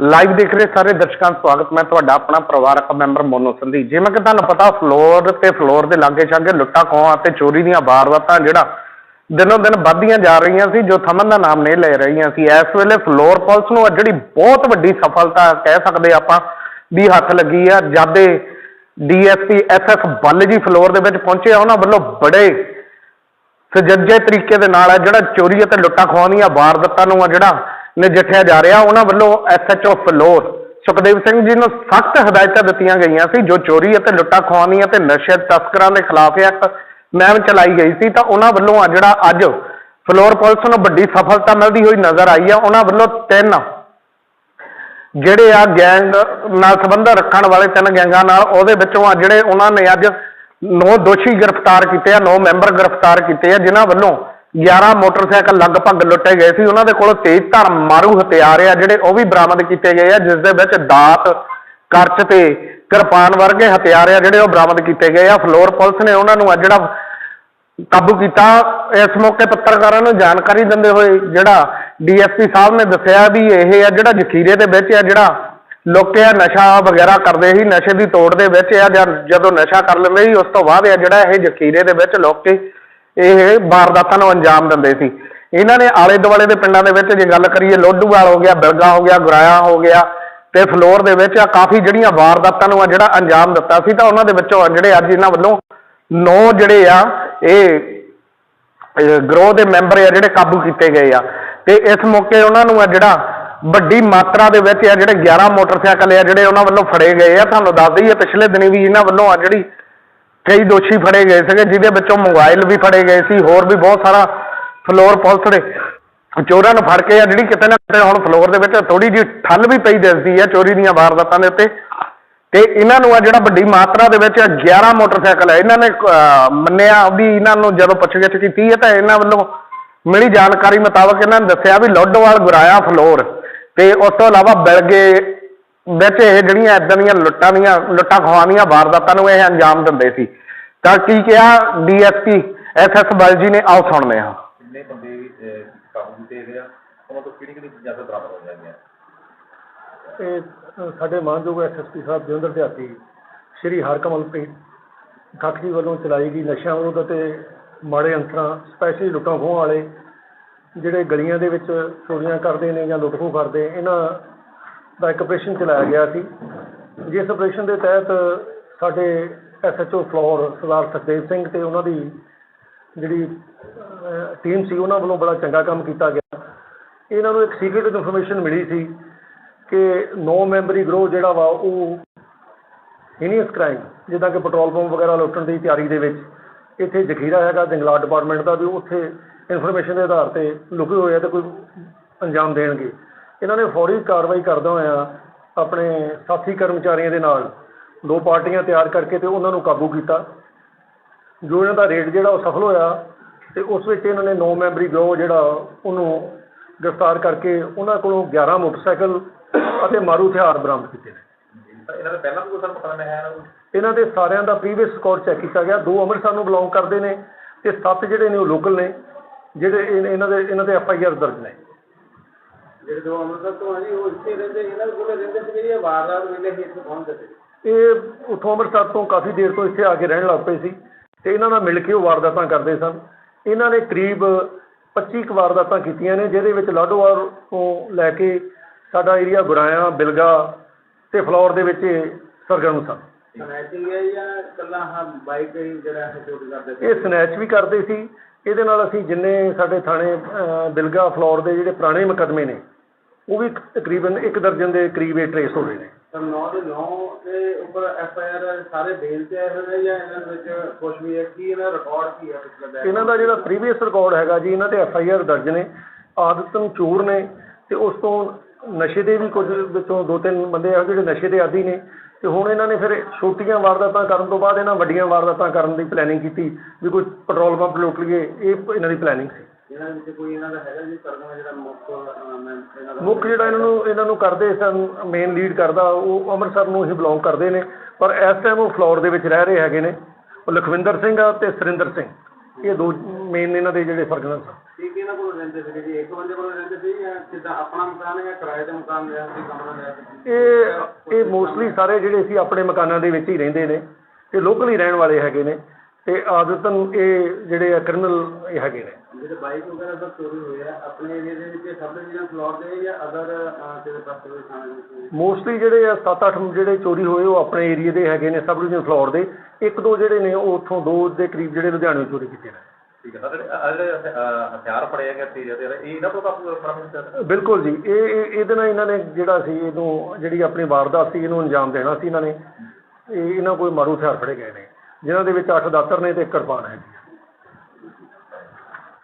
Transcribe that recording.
Live ਦੇਖ ਰਹੇ ਸਾਰੇ ਦਰਸ਼ਕਾਂ ਦਾ ਸਵਾਗਤ। ਮੈਂ ਤੁਹਾਡਾ ਆਪਣਾ ਪਰਿਵਾਰਕ ਮੈਂਬਰ ਮੋਨੋ ਸੰਧੀ ਜਿਵੇਂ ਕਿ ਤੁਹਾਨੂੰ ਪਤਾ ਫਲੋਰ ਤੇ ਫਲੋਰ ਦੇ ਲਾਗੇ ਛਾਗੇ ਲੁੱਟਾਂ, ਖੋਹਾਂ ਅਤੇ ਚੋਰੀ ਦੀਆਂ ਵਾਰਦਾਤਾਂ ਜਿਹੜਾ ਦਿਨੋ ਦਿਨ ਵੱਧਦੀਆਂ ਜਾ ਰਹੀਆਂ ਸੀ, ਜੋ ਥਮਨ ਦਾ ਨਾਮ ਨਹੀਂ ਲੈ ਰਹੀਆਂ ਸੀ। ਇਸ ਵੇਲੇ ਫਲੋਰ ਪੁਲਿਸ ਨੂੰ ਜਿਹੜੀ ਬਹੁਤ ਵੱਡੀ ਸਫਲਤਾ ਕਹਿ ਸਕਦੇ ਆਪਾਂ ਵੀ ਹੱਥ ਲੱਗੀ ਆ। ਜਾਦੇ ਡੀਐਸਪੀ ਐਸਐਸ ਬੱਲ ਜੀ ਫਲੋਰ ਦੇ ਵਿੱਚ ਪਹੁੰਚੇ ਆ। ਉਹਨਾਂ ਵੱਲੋਂ ਬੜੇ ਸਜੱਜੇ ਤਰੀਕੇ ਦੇ ਨਾਲ ਆ ਜਿਹੜਾ ਚੋਰੀ ਅਤੇ ਲੁੱਟਾਂ, ਖੋਹਾਂ ਦੀਆਂ ਵਾਰਦਾਤਾਂ ਨੂੰ ਆ ਜਿਹੜਾ ਨਜਿੱਠਿਆ ਜਾ ਰਿਹਾ, ਉਹਨਾਂ ਵੱਲੋਂ ਐਸਐਚਓ ਫਲੋਰ ਸੁਖਦੇਵ ਸਿੰਘ ਜੀ ਨੂੰ ਸਖਤ ਹਦਾਇਤਾਂ ਦਿੱਤੀਆਂ ਗਈਆਂ ਸੀ, ਜੋ ਚੋਰੀ ਅਤੇ ਲੁੱਟਾਂ ਖੋਹਾਂ ਤੇ ਨਸ਼ੇ ਤਸਕਰਾਂ ਦੇ ਖਿਲਾਫ ਇੱਕ ਮੁਹਿੰਮ ਚਲਾਈ ਗਈ ਸੀ, ਤਾਂ ਉਹਨਾਂ ਵੱਲੋਂ ਆ ਜਿਹੜਾ ਅੱਜ ਫਲੋਰ ਪੁਲਿਸ ਨੂੰ ਵੱਡੀ ਸਫਲਤਾ ਮਿਲਦੀ ਹੋਈ ਨਜ਼ਰ ਆਈ ਆ, ਉਹਨਾਂ ਵੱਲੋਂ ਤਿੰਨ ਜਿਹੜੇ ਆ ਗੈਂਗ ਨਾਲ ਸੰਬੰਧ ਰੱਖਣ ਵਾਲੇ ਤਿੰਨ ਗੈਂਗਾਂ ਨਾਲ, ਉਹਦੇ ਵਿੱਚੋਂ ਆ ਜਿਹੜੇ ਉਹਨਾਂ ਨੇ ਅੱਜ ਨੌ ਦੋਸ਼ੀ ਗ੍ਰਿਫਤਾਰ ਕੀਤੇ ਆ, ਨੌ ਮੈਂਬਰ ਗ੍ਰਿਫਤਾਰ ਕੀਤੇ ਆ, ਜਿਨ੍ਹਾਂ ਵੱਲੋਂ 11 ਮੋਟਰਸਾਈਕਲ ਲਗਭਗ ਲੁੱਟੇ ਗਏ ਸੀ। ਉਹਨਾਂ ਦੇ ਕੋਲੋਂ ਤੇਜ਼ ਧਾਰ ਮਾਰੂ ਹਥਿਆਰ ਆ, ਜਿਹੜੇ ਉਹ ਵੀ ਬਰਾਮਦ ਕੀਤੇ ਗਏ ਆ, ਜਿਸ ਦੇ ਵਿੱਚ ਦਾਤ, ਕਰਚ ਤੇ ਕਿਰਪਾਨ ਵਰਗੇ ਹਥਿਆਰ ਆ, ਜਿਹੜੇ ਉਹ ਬਰਾਮਦ ਕੀਤੇ ਗਏ ਆ। ਫਲੋਰ ਪੁਲਿਸ ਨੇ ਉਹਨਾਂ ਨੂੰ ਆ ਜਿਹੜਾ ਕਾਬੂ ਕੀਤਾ, ਇਸ ਮੌਕੇ ਪੱਤਰਕਾਰਾਂ ਨੂੰ ਜਾਣਕਾਰੀ ਦਿੰਦੇ ਹੋਏ ਜਿਹੜਾ ਡੀਐਸਪੀ ਸਾਹਿਬ ਨੇ ਦੱਸਿਆ ਵੀ ਇਹ ਆ ਜਿਹੜਾ ਜ਼ਖੀਰੇ ਦੇ ਵਿੱਚ ਆ, ਜਿਹੜਾ ਲੋਕਿਆ ਨਸ਼ਾ ਵਗੈਰਾ ਕਰਦੇ ਸੀ, ਨਸ਼ੇ ਦੀ ਤੋੜ ਦੇ ਵਿੱਚ ਆ, ਜਾਂ ਜਦੋਂ ਨਸ਼ਾ ਕਰ ਲੈਂਦੇ ਸੀ, ਉਸ ਤੋਂ ਬਾਅਦ ਆ ਜਿਹੜਾ ਇਹ ਜ਼ਖੀਰੇ ਦੇ ਵਿੱਚ ਲੁੱਕ ਇਹ ਵਾਰਦਾਤਾਂ ਨੂੰ ਅੰਜਾਮ ਦਿੰਦੇ ਸੀ। ਇਹਨਾਂ ਨੇ ਆਲੇ ਦੁਆਲੇ ਦੇ ਪਿੰਡਾਂ ਦੇ ਵਿੱਚ ਜੇ ਗੱਲ ਕਰੀਏ ਲੋਡੂਵਾਲ ਹੋ ਗਿਆ ਬਿਲਗਾ ਹੋ ਗਿਆ, ਗੁਰਾਇਆ ਹੋ ਗਿਆ ਤੇ ਫਲੋਰ ਦੇ ਵਿੱਚ ਆ ਕਾਫੀ ਜਿਹੜੀਆਂ ਵਾਰਦਾਤਾਂ ਨੂੰ ਆ ਜਿਹੜਾ ਅੰਜਾਮ ਦਿੱਤਾ ਸੀ ਤਾਂ ਉਹਨਾਂ ਦੇ ਵਿੱਚੋਂ ਆ ਜਿਹੜੇ ਅੱਜ ਇਹਨਾਂ ਵੱਲੋਂ ਨੌ ਜਿਹੜੇ ਆ, ਇਹ ਇਹ ਗਰੋਹ ਦੇ ਮੈਂਬਰ ਆ ਜਿਹੜੇ ਕਾਬੂ ਕੀਤੇ ਗਏ ਆ। ਤੇ ਇਸ ਮੌਕੇ ਉਹਨਾਂ ਨੂੰ ਆ ਜਿਹੜਾ ਵੱਡੀ ਮਾਤਰਾ ਦੇ ਵਿੱਚ ਆ ਜਿਹੜੇ 11 ਮੋਟਰਸਾਈਕਲ ਆ ਜਿਹੜੇ ਉਹਨਾਂ ਵੱਲੋਂ ਫੜੇ ਗਏ ਆ। ਤੁਹਾਨੂੰ ਦੱਸ ਦਈਏ, ਪਿਛਲੇ ਦਿਨੀ ਵੀ ਇਹਨਾਂ ਵੱਲੋਂ ਆ ਜਿਹੜੀ ਕਈ ਦੋਸ਼ੀ ਫੜੇ ਗਏ ਸੀਗੇ, ਜਿਹਦੇ ਵਿੱਚੋਂ ਮੋਬਾਈਲ ਵੀ ਫੜੇ ਗਏ ਸੀ, ਹੋਰ ਵੀ ਬਹੁਤ ਸਾਰਾ ਫਲੋਰ ਪੁਲਿਸ ਦੇ ਚੋਰਾਂ ਨੂੰ ਫੜ ਕੇ ਆ, ਜਿਹੜੀ ਕਿਤੇ ਨਾ ਕਿਤੇ ਹੁਣ ਫਲੋਰ ਦੇ ਵਿੱਚ ਥੋੜੀ ਜਿਹੀ ਠੱਲ ਵੀ ਪਈ ਦਿਸਦੀ ਆ ਚੋਰੀ ਦੀਆਂ ਵਾਰਦਾਤਾਂ ਦੇ ਉੱਤੇ। ਤੇ ਇਹਨਾਂ ਨੂੰ ਆ ਜਿਹੜਾ ਵੱਡੀ ਮਾਤਰਾ ਦੇ ਵਿੱਚ 11 ਮੋਟਰਸਾਈਕਲ ਹੈ ਇਹਨਾਂ ਨੇ ਮੰਨਿਆ ਵੀ ਇਹਨਾਂ ਨੂੰ ਜਦੋਂ ਪੁੱਛਗਿੱਛ ਕੀਤੀ ਹੈ ਤਾਂ ਇਹਨਾਂ ਵੱਲੋਂ ਮਿਲੀ ਜਾਣਕਾਰੀ ਮੁਤਾਬਕ ਇਹਨਾਂ ਨੇ ਦੱਸਿਆ ਵੀ ਲੋਡੋਵਾਲ ਗੁਰਾਇਆ ਫਲੋਰ ਤੇ ਉਸ ਤੋਂ ਇਲਾਵਾ ਬਿਲਗੇ ਵਿੱਚ ਇਹ ਜਿਹੜੀਆਂ ਇਦਾਂ ਦੀਆਂ ਲੁੱਟਾਂ ਦੀਆਂ, ਲੁੱਟਾਂ ਖੋਹਾਂ ਦੀਆਂ ਵਾਰਦਾਤਾਂ ਨੂੰ ਇਹ ਅੰਜਾਮ ਦਿੰਦੇ ਸੀ। ਤਾਂ ਕੀ ਕਿਹਾ? ਡੀਐਸਪੀ ਐਸਐਸ ਬਲ ਜੀ ਨੇ ਆਓ ਸੁਣਦੇ ਹਾਂ। ਕਿੰਨੇ ਬੰਦੇ ਅਹ, ਕਾਬੂ ਕੀਤੇ ਗਏ ਆ? ਉਹਨਾਂ ਤੋਂ ਕਿਹੜੀ ਕਿਹੜੀ ਚੀਜ਼ਾਂ ਤੋਂ ਬਰਾਮਦ ਹੋਈਆਂ ਗਈਆਂ? ਇਹ ਅ, ਸਾਡੇ ਮਾਨਯੋਗ ਐਸਐਸਪੀ ਸਾਹਿਬ ਜਲੰਧਰ ਦਿਹਾਤੀ ਸ਼੍ਰੀ ਹਰਕਮਲਪ੍ਰੀਤ ਠਾਕਰੀ ਵੱਲੋਂ ਚਲਾਈ ਗਈ ਨਸ਼ਿਆਂ ਵਿਰੁੱਧ ਅਤੇ ਮਾੜੇ ਅੰਸਰਾਂ ਸਪੈਸ਼ਲੀ ਲੁੱਟਾਂ ਖੋਹਾਂ ਵਾਲੇ ਜਿਹੜੇ ਗਲੀਆਂ ਦੇ ਵਿੱਚ ਚੋਰੀਆਂ ਕਰਦੇ ਨੇ ਜਾਂ ਲੁੱਟ ਖੋਹ ਕਰਦੇ ਇਹਨਾਂ ਦਾ ਇੱਕ ਆਪਰੇਸ਼ਨ ਚਲਾਇਆ ਗਿਆ ਸੀ। ਜਿਸ ਆਪਰੇਸ਼ਨ ਦੇ ਤਹਿਤ ਸਾਡੇ ਐਸਐਚਓ ਫਲੋਰ ਸਰਦਾਰ ਸੁਖਦੇਵ ਸਿੰਘ ਤੇ ਉਹਨਾਂ ਦੀ ਜਿਹੜੀ ਟੀਮ ਸੀ, ਉਹਨਾਂ ਵੱਲੋਂ ਬੜਾ ਚੰਗਾ ਕੰਮ ਕੀਤਾ ਗਿਆ। ਇਹਨਾਂ ਨੂੰ ਇੱਕ ਸੀਕ੍ਰੀਟ ਇਨਫੋਰਮੇਸ਼ਨ ਮਿਲੀ ਸੀ ਕਿ 9 ਮੈਂਬਰੀ ਗਰੋਹ ਜਿਹੜਾ ਵਾ, ਉਹ ਹੀਨੀਅਸ ਕ੍ਰਾਈਮ ਜਿੱਦਾਂ ਕਿ ਪੈਟਰੋਲ ਪੰਪ ਵਗੈਰਾ ਲੁੱਟਣ ਦੀ ਤਿਆਰੀ ਦੇ ਵਿੱਚ, ਇੱਥੇ ਜ਼ਖੀਰਾ ਹੈਗਾ, ਜੰਗਲਾਤ ਡਿਪਾਰਟਮੈਂਟ ਦਾ ਵੀ ਉੱਥੇ ਇਨਫੋਰਮੇਸ਼ਨ ਦੇ ਆਧਾਰ ਤੇ ਲੁਕੇ ਹੋਏ ਆ ਤੇ ਕੋਈ ਅੰਜਾਮ ਦੇਣਗੇ। ਇਹਨਾਂ ਨੇ ਫੌਰੀ ਕਾਰਵਾਈ ਕਰਦਾ ਹੋਇਆ ਆਪਣੇ ਸਾਥੀ ਕਰਮਚਾਰੀਆਂ ਦੇ ਨਾਲ ਦੋ ਪਾਰਟੀਆਂ ਤਿਆਰ ਕਰਕੇ ਤੇ ਉਹਨਾਂ ਨੂੰ ਕਾਬੂ ਕੀਤਾ। ਜੋ ਇਹਨਾਂ ਦਾ ਰੇਡ ਜਿਹੜਾ ਉਹ ਸਫਲ ਹੋਇਆ ਤੇ ਉਸ ਵਿੱਚ ਇਹਨਾਂ ਨੇ 9 ਮੈਂਬਰੀ ਗਰੋਹ ਜਿਹੜਾ ਉਹਨੂੰ ਗ੍ਰਿਫਤਾਰ ਕਰਕੇ ਉਹਨਾਂ ਕੋਲੋਂ 11 ਮੋਟਰਸਾਈਕਲ ਅਤੇ ਮਾਰੂ ਹਥਿਆਰ ਬਰਾਮਦ ਕੀਤੇ ਨੇ। ਇਹਨਾਂ ਦਾ ਪਹਿਲਾਂ ਵੀ ਕੋਈ ਸਾਨੂੰ ਪਤਾ ਨਹੀਂ ਹੈ ਇਹਨਾਂ ਨੂੰ ਇਹਨਾਂ ਦੇ ਸਾਰਿਆਂ ਦਾ ਪ੍ਰੀਵੀਅਸ ਰਿਕਾਰਡ ਚੈੱਕ ਕੀਤਾ ਗਿਆ। ਦੋ ਅੰਮ੍ਰਿਤਸਰ ਨੂੰ ਬਿਲੋਂਗ ਕਰਦੇ ਨੇ ਤੇ ਸੱਤ ਜਿਹੜੇ ਨੇ ਉਹ ਲੋਕਲ ਨੇ ਜਿਹੜੇ ਇਹ- ਇਹਨਾਂ ਦੇ ਇਹਨਾਂ ਦੇ ਐਫ ਆਈ ਆਰ ਦਰਜ ਨੇ। ਜਿਹੜੇ ਦੋ ਅੰਮ੍ਰਿਤਸਰ ਤੋਂ ਆ ਜੀ ਉਹ ਇੱਥੇ ਰਹਿੰਦੇ ਇਹਨਾਂ ਦੇ ਕੋਲੇ ਰਹਿੰਦੇ ਸੀ ਜਿਹੜੀ ਵਾਰਦਾਤ ਵੇਲੇ ਹੀ ਇੱਥੇ ਪਹੁੰਚਦੇ ਸੀ ਇਹ ਉੱਥੋਂ ਅੰਮ੍ਰਿਤਸਰ ਤੋਂ ਕਾਫੀ ਦੇਰ ਤੋਂ ਇੱਥੇ ਆ ਕੇ ਰਹਿਣ ਲੱਗ ਪਏ ਸੀ ਤੇ ਇਹਨਾਂ ਨਾਲ ਮਿਲ ਕੇ ਉਹ ਵਾਰਦਾਤਾਂ ਕਰਦੇ ਸਨ। ਇਹਨਾਂ ਨੇ ਕਰੀਬ 25 ਕੁ ਵਾਰਦਾਤਾਂ ਕੀਤੀਆਂ ਨੇ ਜਿਹਦੇ ਵਿੱਚ ਲਾਡੋਵਾਲ ਤੋਂ ਲੈ ਕੇ ਸਾਡਾ ਏਰੀਆ ਗੁਰਾਇਆ ਬਿਲਗਾ ਤੇ ਫਲੋਰ ਦੇ ਵਿੱਚ ਇਹ ਸਰਗਰਮ ਸਨ। ਸਨੈਚਿੰਗ ਹੈ ਜਾਂ ਕੱਲਾ ਹਾਂ ਬਾਈਕ ਹੀ ਜਿਹੜਾ ਹੈ ਚੋਰੀ ਕਰਦੇ ਸੀ? ਇਹ ਸਨੈਚ ਵੀ ਕਰਦੇ ਸੀ। ਇਹਦੇ ਨਾਲ ਅਸੀਂ ਜਿੰਨੇ ਸਾਡੇ ਥਾਣੇ ਅਹ, ਬਿਲਗਾ ਫਲੋਰ ਦੇ ਜਿਹੜੇ ਪੁਰਾਣੇ ਮੁਕੱਦਮੇ ਨੇ ਉਹ ਵੀ ਤਕਰੀਬਨ ਇੱਕ ਦਰਜਨ ਦੇ ਕਰੀਬ ਇਹ ਟਰੇਸ ਹੋ ਰਹੇ ਨੇ। ਤਾਂ 9 ਦੇ 9 ਦੇ ਉੱਪਰ ਐਫ ਆਈ ਆਰ ਸਾਰੇ ਬੇਲ ਤੇ ਆਏ ਹੋਏ ਨੇ ਜਾਂ ਇਹਨਾਂ ਦੇ ਵਿੱਚ ਕੁਝ ਵੀ ਹੈ? ਕੀ ਇਹਨਾਂ ਰਿਕਾਰਡ ਕੀ ਹੈ ਪਿਛਲੇ ਬੈਕ ਇਹਨਾਂ ਦਾ ਜਿਹੜਾ ਪ੍ਰੀਵੀਅਸ ਰਿਕਾਰਡ ਹੈਗਾ ਜੀ ਇਹਨਾਂ ਤੇ ਐਫ ਆਈ ਆਰ ਦਰਜ ਨੇ ਆਦਤਨ ਚੋਰ ਨੇ ਤੇ ਉਸ ਤੋਂ ਨਸ਼ੇ ਦੇ ਵੀ ਕੁਝ ਵਿੱਚੋਂ ਦੋ ਤਿੰਨ ਬੰਦੇ ਆ ਜਿਹੜੇ ਨਸ਼ੇ ਦੇ ਆਦੀ ਨੇ ਤੇ ਹੁਣ ਇਹਨਾਂ ਨੇ ਫਿਰ ਛੋਟੀਆਂ ਵਾਰਦਾਤਾਂ ਕਰਨ ਤੋਂ ਬਾਅਦ ਇਹਨਾਂ ਵੱਡੀਆਂ ਵਾਰਦਾਤਾਂ ਕਰਨ ਦੀ ਪਲੈਨਿੰਗ ਕੀਤੀ ਵੀ ਕੋਈ ਪੈਟਰੋਲ ਪੰਪ ਲੁੱਟ ਲਈਏ ਇਹ ਇਹਨਾਂ ਦੀ ਪਲੈਨਿੰਗ ਸੀ। ਇਹਨਾਂ ਵਿੱਚ ਕੋਈ ਇਹਨਾਂ ਦਾ ਹੈਗਾ ਜੀ ਸਰਗਮ ਜਿਹੜਾ ਮੁੱਖ ਅਹ, ਮੈਂ ਇਹਨਾਂ ਦਾ ਮੁੱਖ ਜਿਹੜਾ ਇਹਨਾਂ ਨੂੰ ਇਹਨਾਂ ਨੂੰ ਕਰਦੇ ਸਨ ਮੇਨ ਲੀਡ ਕਰਦਾ ਉਹ ਅੰਮ੍ਰਿਤਸਰ ਨੂੰ ਹੀ ਬਿਲੋਂਗ ਕਰਦੇ ਨੇ। ਪਰ ਇਸ ਟਾਈਮ ਉਹ ਫਲੋਰ ਦੇ ਵਿੱਚ ਰਹਿ ਰਹੇ ਹੈਗੇ ਨੇ। ਉਹ ਲਖਵਿੰਦਰ ਸਿੰਘ ਆ ਤੇ ਸੁਰਿੰਦਰ ਸਿੰਘ। ਇਹ ਦੋ ਮੇਨ ਇਹਨਾਂ ਦੇ ਜਿਹੜੇ ਸਰਗਨਾ ਸਨ ਠੀਕ ਇਹਨਾਂ ਕੋਲ ਰਹਿੰਦੇ ਸੀਗੇ ਜੀ। ਇੱਕ ਬੰਦੇ ਕੋਲ ਰਹਿੰਦੇ ਸੀ ਜਾਂ ਕਿੱਦਾਂ ਆਪਣਾ ਮਕਾਨ ਹੈ ਜਾਂ ਕਿਰਾਏ ਦਾ ਮਕਾਨ ਲਿਆ ਸੀ ਕਮਰਾ ਲਿਆ ਸੀ? ਇਹ ਇਹ ਮੋਸਟਲੀ ਸਾਰੇ ਜਿਹੜੇ ਸੀ ਆਪਣੇ ਮਕਾਨਾਂ ਦੇ ਵਿੱਚ ਹੀ ਰਹਿੰਦੇ ਨੇ। ਤੇ ਲੋਕਲ ਹੀ ਰਹਿਣ ਵਾਲੇ ਹੈਗੇ ਨੇ। ਤੇ ਆਦਤਨ ਇਹ ਜਿਹੜੇ ਆ ਕ੍ਰਿਮੀਨਲ ਇਹ ਹੈਗੇ ਨੇ। ਜਿਹੜੇ ਬਾਈਕ ਵਗੈਰਾ ਦਾ ਚੋਰੀ ਹੋਈ ਹੈ ਆਪਣੇ ਏਰੀਆ ਦੇ ਵਿੱਚ ਸਬ ਡਿਵੀਜ਼ਨ ਫਲੋਰ ਦੇ ਜਾਂ ਅਦਰ ਕਿਸੇ ਪਾਸੇ ਦੇ ਥਾਣੇ ਵਿੱਚ? ਮੋਸਟਲੀ ਜਿਹੜੇ ਆ 7-8 ਜਿਹੜੇ ਚੋਰੀ ਹੋਏ ਉਹ ਆਪਣੇ ਏਰੀਆ ਦੇ ਹੈਗੇ ਨੇ ਸਬ ਡਿਵੀਜ਼ਨ ਫਲੋਰ ਦੇ। ਇੱਕ ਦੋ ਜਿਹੜੇ ਨੇ ਉਹ ਉੱਥੋਂ ਦੋ ਦੇ ਕਰੀਬ ਜਿਹੜੇ ਲੁਧਿਆਣੇ ਚੋਰੀ ਕੀਤੇ ਨੇ। ਠੀਕ ਹੈ ਸਰ ਅਹ, ਹਥਿਆਰ ਫੜੇ ਹੈਗੇ ਤੀਰ ਦੇ ਇਹ ਇਹਨਾਂ ਤੋਂ ਬਰਾਮਦ ਹੋਇਆ ਬਿਲਕੁਲ ਜੀ ਇਹ ਇਹ- ਇਹਦੇ ਨਾਲ ਇਹਨਾਂ ਨੇ ਜਿਹੜਾ ਸੀ ਇਹਨੂੰ ਜਿਹੜੀ ਆਪਣੀ ਵਾਰਦਾਤ ਸੀ ਇਹਨੂੰ ਅੰਜਾਮ ਦੇਣਾ ਸੀ ਇਹਨਾਂ ਨੇ। ਇਹ ਇਹਨਾਂ ਕੋਲ ਮਾਰੂ ਹਥਿਆਰ ਫੜੇ ਗਏ ਨੇ। ਜਿਨ੍ਹਾਂ ਦੇ ਵਿੱਚ ਅੱਠ ਦਾਤਰ ਨੇ ਤੇ ਇੱਕ ਕਿਰਪਾਨ ਹੈਗੀ ਹੈ